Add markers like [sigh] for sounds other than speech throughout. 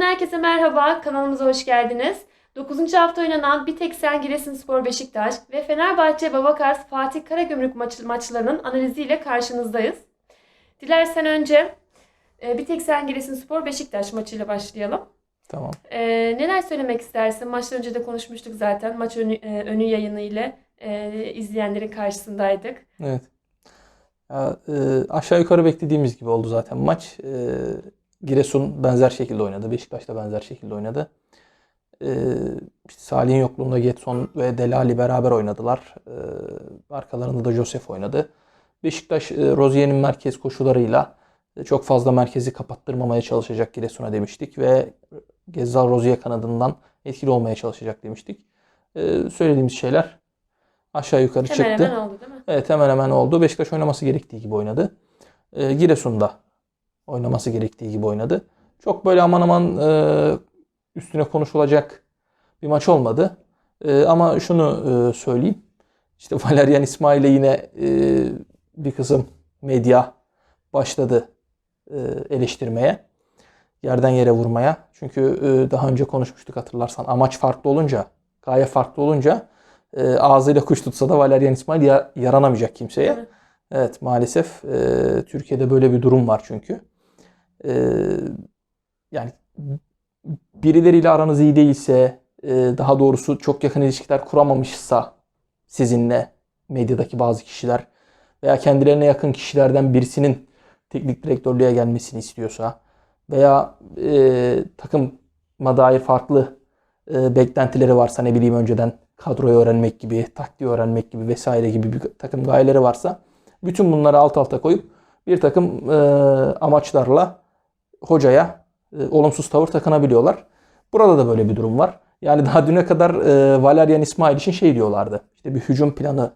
Spor'dan herkese merhaba. Kanalımıza hoş geldiniz. 9. hafta oynanan Bir Tek Sen Giresunspor Beşiktaş ve Fenerbahçe Babakars Fatih Karagümrük maç, maçlarının analiziyle karşınızdayız. Dilersen önce e, Bir Tek Sen Giresunspor Beşiktaş maçıyla başlayalım. Tamam. E, neler söylemek istersin? Maçtan önce de konuşmuştuk zaten. Maç önü, e, önü yayını ile e, izleyenlerin karşısındaydık. Evet. Ya, e, aşağı yukarı beklediğimiz gibi oldu zaten maç. E, Giresun benzer şekilde oynadı. Beşiktaş da benzer şekilde oynadı. E, işte Salih'in yokluğunda Getson ve Delali beraber oynadılar. E, arkalarında da Josef oynadı. Beşiktaş e, Rozier'in merkez koşularıyla e, çok fazla merkezi kapattırmamaya çalışacak Giresun'a demiştik ve Gezzal Rozier kanadından etkili olmaya çalışacak demiştik. E, söylediğimiz şeyler aşağı yukarı Hemen çıktı. hemen oldu değil mi? Evet hemen hemen oldu. Beşiktaş oynaması gerektiği gibi oynadı. E, Giresun'da oynaması gerektiği gibi oynadı. Çok böyle aman aman e, üstüne konuşulacak bir maç olmadı. E, ama şunu e, söyleyeyim. İşte [laughs] Valerian İsmail'e yine e, bir kısım medya başladı e, eleştirmeye. Yerden yere vurmaya. Çünkü e, daha önce konuşmuştuk hatırlarsan. Amaç farklı olunca, gaye farklı olunca e, ağzıyla kuş tutsa da Valerian İsmail ya- yaranamayacak kimseye. Evet. Evet maalesef e, Türkiye'de böyle bir durum var çünkü. E, yani birileriyle aranız iyi değilse, e, daha doğrusu çok yakın ilişkiler kuramamışsa sizinle medyadaki bazı kişiler veya kendilerine yakın kişilerden birisinin teknik direktörlüğe gelmesini istiyorsa veya e, takıma dair farklı e, beklentileri varsa ne bileyim önceden kadroyu öğrenmek gibi, taktiği öğrenmek gibi vesaire gibi bir takım gayeleri varsa bütün bunları alt alta koyup bir takım e, amaçlarla hocaya e, olumsuz tavır takınabiliyorlar. Burada da böyle bir durum var. Yani daha düne kadar e, Valerian İsmail için şey diyorlardı. İşte bir hücum planı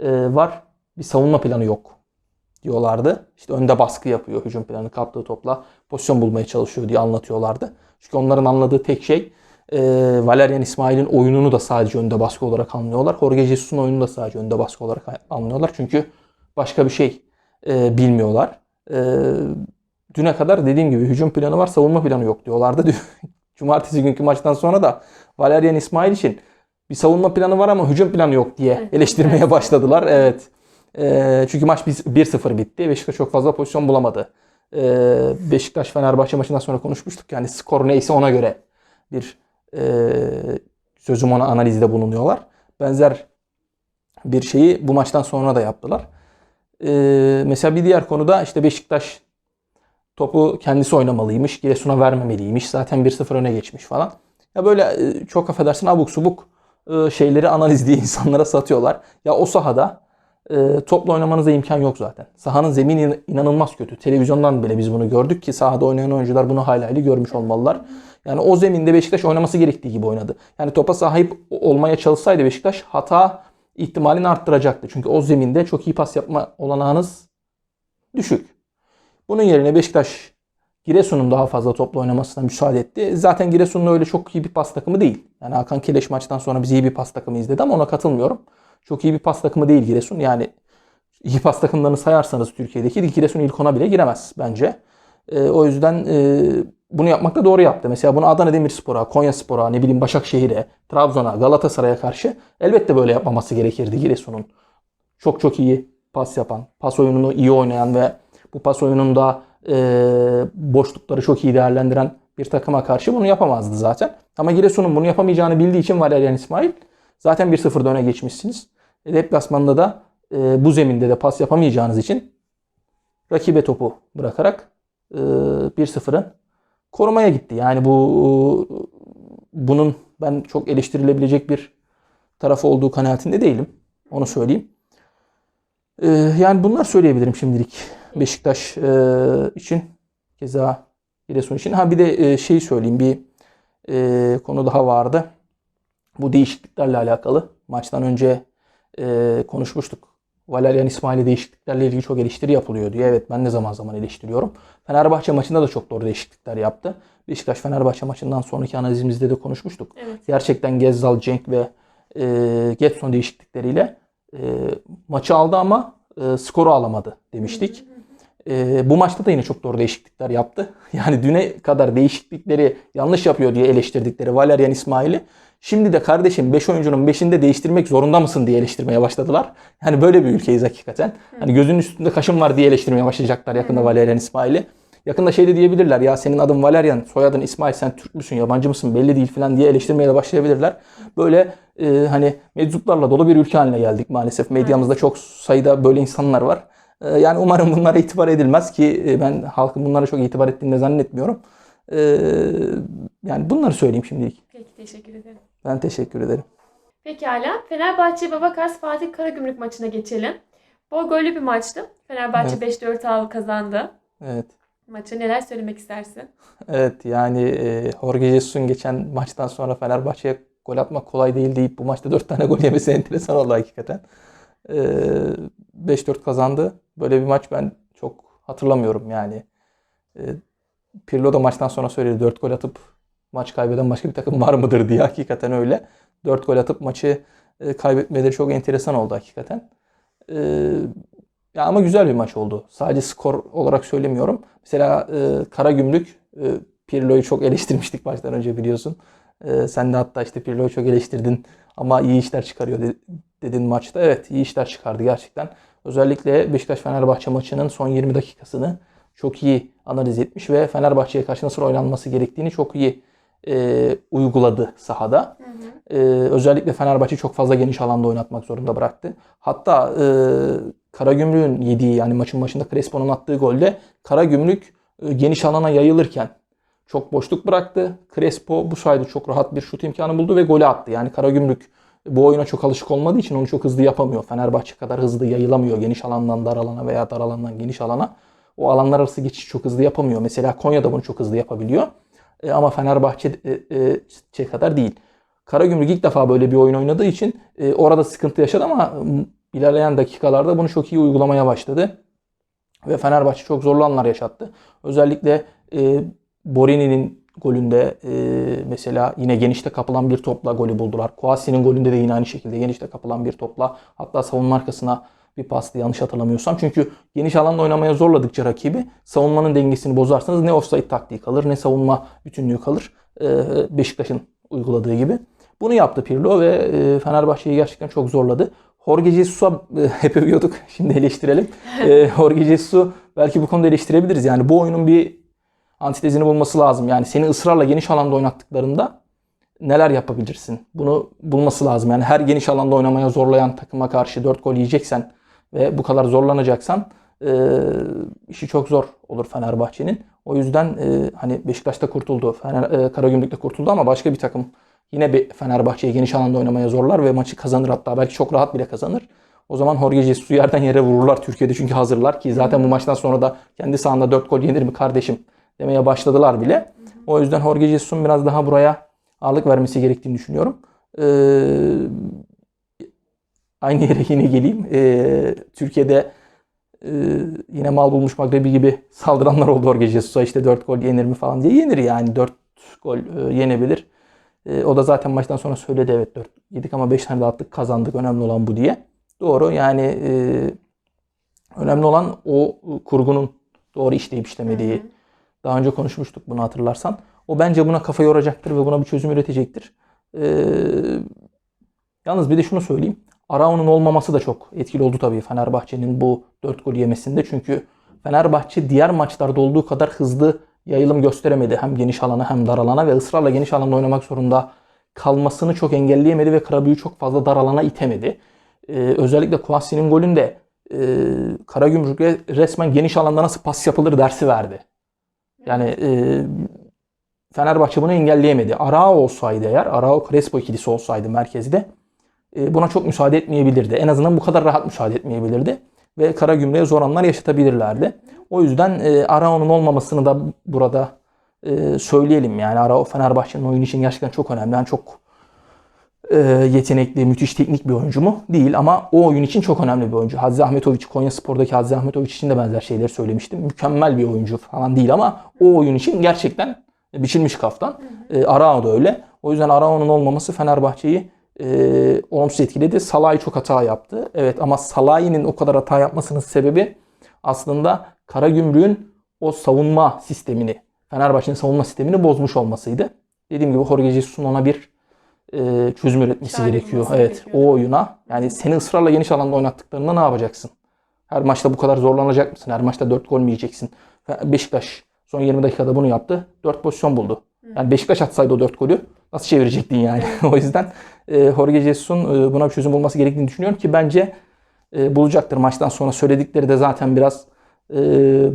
e, var, bir savunma planı yok diyorlardı. İşte önde baskı yapıyor hücum planı kaptığı topla pozisyon bulmaya çalışıyor diye anlatıyorlardı. Çünkü onların anladığı tek şey e, Valerian İsmail'in oyununu da sadece önde baskı olarak anlıyorlar. Jorge Jesus'un oyununu da sadece önde baskı olarak anlıyorlar. Çünkü başka bir şey e, bilmiyorlar. E, düne kadar dediğim gibi hücum planı var, savunma planı yok diyorlardı. [laughs] Cumartesi günkü maçtan sonra da Valerian İsmail için bir savunma planı var ama hücum planı yok diye eleştirmeye başladılar. Evet. E, çünkü maç biz- 1-0 bitti. Beşiktaş çok fazla pozisyon bulamadı. E, Beşiktaş Fenerbahçe maçından sonra konuşmuştuk. Yani skor neyse ona göre bir e, sözüm ona analizde bulunuyorlar. Benzer bir şeyi bu maçtan sonra da yaptılar. E, mesela bir diğer konuda işte Beşiktaş topu kendisi oynamalıymış. Giresun'a vermemeliymiş. Zaten 1-0 öne geçmiş falan. Ya böyle e, çok affedersin abuk subuk e, şeyleri analiz diye [laughs] insanlara satıyorlar. Ya o sahada e, topla oynamanıza imkan yok zaten. Sahanın zemini inanılmaz kötü. Televizyondan bile biz bunu gördük ki sahada oynayan oyuncular bunu hayli görmüş olmalılar. Yani o zeminde Beşiktaş oynaması gerektiği gibi oynadı. Yani topa sahip olmaya çalışsaydı Beşiktaş hata ihtimalini arttıracaktı. Çünkü o zeminde çok iyi pas yapma olanağınız düşük. Bunun yerine Beşiktaş Giresun'un daha fazla topla oynamasına müsaade etti. Zaten Giresun'un öyle çok iyi bir pas takımı değil. Yani Hakan Keleş maçtan sonra biz iyi bir pas takımı izledi ama ona katılmıyorum. Çok iyi bir pas takımı değil Giresun. Yani iyi pas takımlarını sayarsanız Türkiye'deki Giresun ilk ona bile giremez bence. Ee, o yüzden e, bunu yapmakta doğru yaptı. Mesela bunu Adana Demirspor'a, Konyaspor'a, ne bileyim Başakşehir'e, Trabzon'a, Galatasaray'a karşı elbette böyle yapmaması gerekirdi Giresun'un. Çok çok iyi pas yapan, pas oyununu iyi oynayan ve bu pas oyununda e, boşlukları çok iyi değerlendiren bir takıma karşı bunu yapamazdı zaten. Ama Giresun'un bunu yapamayacağını bildiği için Valerian İsmail zaten 1-0'da öne geçmişsiniz. E, deplasmanda da e, bu zeminde de pas yapamayacağınız için rakibe topu bırakarak e, 1-0'ın korumaya gitti. Yani bu bunun ben çok eleştirilebilecek bir tarafı olduğu kanaatinde değilim. Onu söyleyeyim. E, yani bunlar söyleyebilirim şimdilik Beşiktaş e, için. Keza Giresun için. Ha bir de e, şey söyleyeyim. Bir e, konu daha vardı. Bu değişikliklerle alakalı. Maçtan önce e, konuşmuştuk. Valerian İsmail'e değişikliklerle ilgili çok eleştiri yapılıyor diye. Evet ben de zaman zaman eleştiriyorum. Fenerbahçe maçında da çok doğru değişiklikler yaptı. Beşiktaş Fenerbahçe maçından sonraki analizimizde de konuşmuştuk. Evet. Gerçekten Gezzal, Cenk ve e, Getson değişiklikleriyle e, maçı aldı ama e, skoru alamadı demiştik. E, bu maçta da yine çok doğru değişiklikler yaptı. [laughs] Yani düne kadar değişiklikleri yanlış yapıyor diye eleştirdikleri Valerian İsmail'i şimdi de kardeşim 5 oyuncunun 5'inde değiştirmek zorunda mısın diye eleştirmeye başladılar. Yani böyle bir ülkeyiz hakikaten. Hani gözünün üstünde kaşın var diye eleştirmeye başlayacaklar yakında Valerian İsmail'i. Yakında şey de diyebilirler ya senin adın Valerian, soyadın İsmail, sen Türk müsün, yabancı mısın belli değil falan diye eleştirmeye de başlayabilirler. Böyle e, hani meczuplarla dolu bir ülke haline geldik maalesef. Medyamızda çok sayıda böyle insanlar var. E, yani umarım bunlara itibar edilmez ki e, ben halkın bunlara çok itibar ettiğini de zannetmiyorum. E, yani bunları söyleyeyim şimdilik. Peki teşekkür ederim. Ben teşekkür ederim. Pekala. Fenerbahçe Babakars Fatih Karagümrük maçına geçelim. Bol gollü bir maçtı. Fenerbahçe 5-4 al kazandı. Evet. Maça neler söylemek istersin? Evet yani e, Jorge Jesus'un geçen maçtan sonra Fenerbahçe'ye gol atmak kolay değil deyip bu maçta 4 tane gol yemesi [laughs] enteresan oldu hakikaten. E, 5-4 kazandı. Böyle bir maç ben çok hatırlamıyorum yani. E, Pirlo da maçtan sonra söyledi 4 gol atıp maç kaybeden başka bir takım var mıdır diye hakikaten öyle. 4 gol atıp maçı e, kaybetmeleri çok enteresan oldu hakikaten. E, ya ama güzel bir maç oldu. Sadece skor olarak söylemiyorum. Mesela e, Karagümrük e, Pirlo'yu çok eleştirmiştik maçtan önce biliyorsun. E, sen de hatta işte Pirlo'yu çok eleştirdin ama iyi işler çıkarıyor de- dedin maçta. Evet iyi işler çıkardı gerçekten. Özellikle Beşiktaş-Fenerbahçe maçının son 20 dakikasını çok iyi analiz etmiş ve Fenerbahçe'ye karşı nasıl oynanması gerektiğini çok iyi e, uyguladı sahada. Ee, özellikle Fenerbahçe çok fazla geniş alanda oynatmak zorunda bıraktı. Hatta e, Karagümrük'ün yediği yani maçın başında Crespo'nun attığı golde Karagümrük e, geniş alana yayılırken çok boşluk bıraktı. Crespo bu sayede çok rahat bir şut imkanı buldu ve golü attı. Yani Karagümrük bu oyuna çok alışık olmadığı için onu çok hızlı yapamıyor. Fenerbahçe kadar hızlı yayılamıyor geniş alandan dar alana veya dar alandan geniş alana. O alanlar arası geçiş çok hızlı yapamıyor. Mesela Konya'da bunu çok hızlı yapabiliyor. E, ama Fenerbahçe e, e, şey kadar değil. Karagümrük ilk defa böyle bir oyun oynadığı için e, orada sıkıntı yaşadı ama ilerleyen dakikalarda bunu çok iyi uygulamaya başladı. Ve Fenerbahçe çok zorlu anlar yaşattı. Özellikle e, Borini'nin golünde e, mesela yine genişte kapılan bir topla golü buldular. Kouassi'nin golünde de yine aynı şekilde genişte kapılan bir topla hatta savunma arkasına bir pastı yanlış hatırlamıyorsam. Çünkü geniş alanda oynamaya zorladıkça rakibi savunmanın dengesini bozarsanız ne offside taktiği kalır ne savunma bütünlüğü kalır. E, Beşiktaş'ın uyguladığı gibi. Bunu yaptı Pirlo ve e, Fenerbahçe'yi gerçekten çok zorladı. Jorge Jesus'a e, [laughs] hep övüyorduk. Şimdi eleştirelim. E, Jorge Jesus'u belki bu konuda eleştirebiliriz. Yani bu oyunun bir antitezini bulması lazım. Yani seni ısrarla geniş alanda oynattıklarında neler yapabilirsin? Bunu bulması lazım. Yani her geniş alanda oynamaya zorlayan takıma karşı 4 gol yiyeceksen ve bu kadar zorlanacaksan e, işi çok zor olur Fenerbahçe'nin. O yüzden e, hani Beşiktaş'ta kurtuldu, Fener, e, Karagümrük'te kurtuldu ama başka bir takım yine bir Fenerbahçe'yi geniş alanda oynamaya zorlar ve maçı kazanır hatta belki çok rahat bile kazanır. O zaman Jorge Jesus'u yerden yere vururlar Türkiye'de çünkü hazırlar ki zaten bu maçtan sonra da kendi sahanda 4 gol yenir mi kardeşim demeye başladılar bile. O yüzden Jorge Jesus'un biraz daha buraya ağırlık vermesi gerektiğini düşünüyorum. Ee, aynı yere yine geleyim. Ee, Türkiye'de e, yine mal bulmuş Magrebi gibi saldıranlar oldu Jorge Jesus'a işte 4 gol yenir mi falan diye. Yenir yani 4 gol e, yenebilir. E, o da zaten maçtan sonra söyledi evet 4 yedik ama 5 tane de attık kazandık önemli olan bu diye. Doğru yani e, önemli olan o kurgunun doğru işleyip işlemediği. Daha önce konuşmuştuk bunu hatırlarsan. O bence buna kafa yoracaktır ve buna bir çözüm üretecektir. Ee, yalnız bir de şunu söyleyeyim. Arao'nun olmaması da çok etkili oldu tabii Fenerbahçe'nin bu 4 gol yemesinde. Çünkü Fenerbahçe diğer maçlarda olduğu kadar hızlı yayılım gösteremedi. Hem geniş alana hem dar alana ve ısrarla geniş alanda oynamak zorunda kalmasını çok engelleyemedi ve Karabüyü çok fazla dar alana itemedi. Ee, özellikle Kouassi'nin golünde e, Karagümrük'e resmen geniş alanda nasıl pas yapılır dersi verdi. Yani e, Fenerbahçe bunu engelleyemedi. Arao olsaydı eğer, Arao Crespo ikilisi olsaydı merkezde e, buna çok müsaade etmeyebilirdi. En azından bu kadar rahat müsaade etmeyebilirdi. Ve Karagümrük'e zor anlar yaşatabilirlerdi. O yüzden e, Arao'nun olmamasını da burada e, söyleyelim. Yani Arao Fenerbahçe'nin oyun için gerçekten çok önemli. Yani çok yetenekli, müthiş teknik bir oyuncu mu? Değil ama o oyun için çok önemli bir oyuncu. Hazze Ahmetoviç, Konya Spor'daki Hazze Ahmetoviç için de benzer şeyleri söylemiştim. Mükemmel bir oyuncu falan değil ama o oyun için gerçekten biçilmiş kaftan. E, Arao da öyle. O yüzden Arao'nun olmaması Fenerbahçe'yi e, olumsuz etkiledi. Salah'ı çok hata yaptı. Evet ama Salah'ın o kadar hata yapmasının sebebi aslında Karagümrük'ün o savunma sistemini, Fenerbahçe'nin savunma sistemini bozmuş olmasıydı. Dediğim gibi Jorge Jesus'un ona bir e, çözüm üretmesi Çare gerekiyor. Evet, gerekiyor. o oyuna. Yani seni ısrarla geniş alanda oynattıklarında ne yapacaksın? Her maçta bu kadar zorlanacak mısın? Her maçta 4 gol mü yiyeceksin? Beşiktaş son 20 dakikada bunu yaptı. 4 pozisyon buldu. Yani Beşiktaş atsaydı o 4 golü nasıl çevirecektin yani? [laughs] o yüzden e, Jorge Jesus'un e, buna bir çözüm bulması gerektiğini düşünüyorum ki bence e, bulacaktır. Maçtan sonra söyledikleri de zaten biraz e,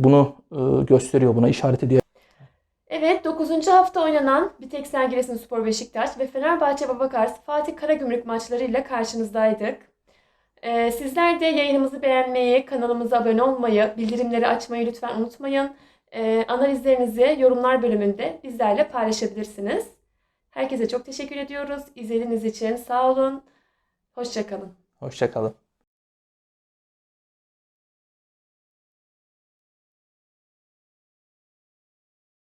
bunu e, gösteriyor, buna işaret ediyor. Evet 9. hafta oynanan Biteksen Giresunspor Beşiktaş ve Fenerbahçe Babakars Fatih Karagümrük maçlarıyla karşınızdaydık. Ee, sizler de yayınımızı beğenmeyi, kanalımıza abone olmayı, bildirimleri açmayı lütfen unutmayın. Ee, analizlerinizi yorumlar bölümünde bizlerle paylaşabilirsiniz. Herkese çok teşekkür ediyoruz. İzlediğiniz için sağ olun. Hoşçakalın. Hoşçakalın.